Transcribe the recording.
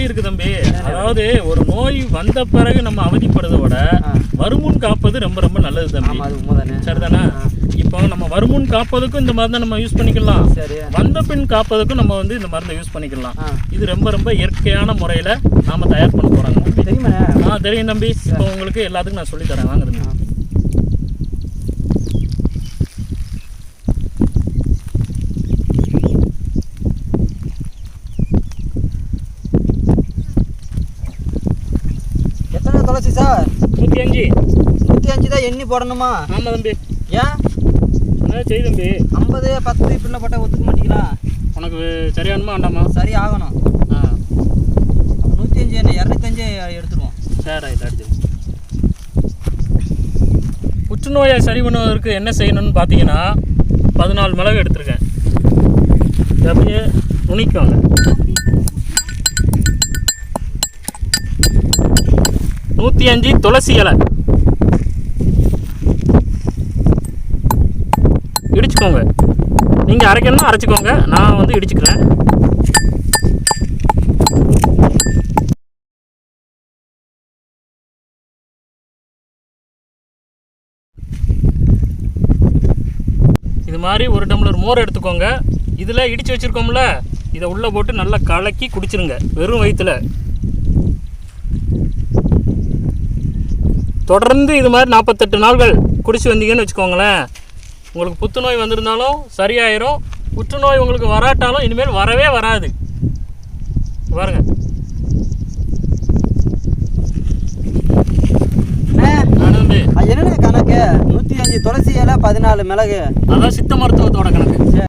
வழி இருக்கு தம்பி. அதாவது ஒரு நோய் வந்த பிறகு நம்ம அவதிப்படுறதோட வருமுன் காப்பது ரொம்ப ரொம்ப நல்லது தம்பி. சரிதானா? இப்போ நம்ம வருமுன் காப்பதுக்கும் இந்த மருந்தை நம்ம யூஸ் பண்ணிக்கலாம். வந்த பின் காப்பதுக்கும் நம்ம வந்து இந்த மருந்தை யூஸ் பண்ணிக்கலாம். இது ரொம்ப ரொம்ப இயற்கையான முறையில் நாம தயார் பண்ண போறாங்க ஆ தெரியும் தம்பி. இப்போ உங்களுக்கு எல்லாத்துக்கும் நான் சொல்லி தரேன். வாங்க எத்தனை துளசி சார்? நூற்றி அஞ்சு. நூற்றி அஞ்சு தான் எண்ணி போடணுமா? ஆமாம் தம்பி. ஏன்? செய் தம்பி. ஐம்பது பத்து இப்படிலாம் போட்டால் ஒத்துக்க மாட்டீங்களா? உனக்கு சரியானுமா வேண்டாமா? சரி ஆகணும். ஆ. நூற்றி அஞ்சு என்ன இரநூத்தஞ்சு எடுத்துருவோம். சரி அடிச்சு புற்றுநோயை சரி பண்ணுவதற்கு என்ன செய்யணும்னு பார்த்தீங்கன்னா பதினாலு மிளகு எடுத்திருக்கேன். அப்படியே நுனிக்கோங்க நூற்றி அஞ்சு துளசி இலை. இடிச்சுக்கோங்க. நீங்கள் அரைக்கணும்னா அரைச்சிக்கோங்க. நான் வந்து இடிச்சுக்கிறேன். இது மாதிரி ஒரு டம்ளர் மோர் எடுத்துக்கோங்க. இதில் இடித்து வச்சுருக்கோம்ல இதை உள்ளே போட்டு நல்லா கலக்கி குடிச்சிருங்க. வெறும் வயிற்றில் தொடர்ந்து இது மாதிரி நாற்பத்தெட்டு நாள்கள் குடிச்சு வந்தீங்கன்னு வச்சுக்கோங்களேன். உங்களுக்கு புத்துநோய் வந்திருந்தாலும் சரியாயிரும். புற்றுநோய் உங்களுக்கு வராட்டாலும் இனிமேல் வரவே வராது. பாருங்க. என்னென்ன கணக்கு? நூற்றி அஞ்சு துளசி இலை பதினாலு மிளகு. அதான் சித்த மருத்துவத்தோட கணக்கு.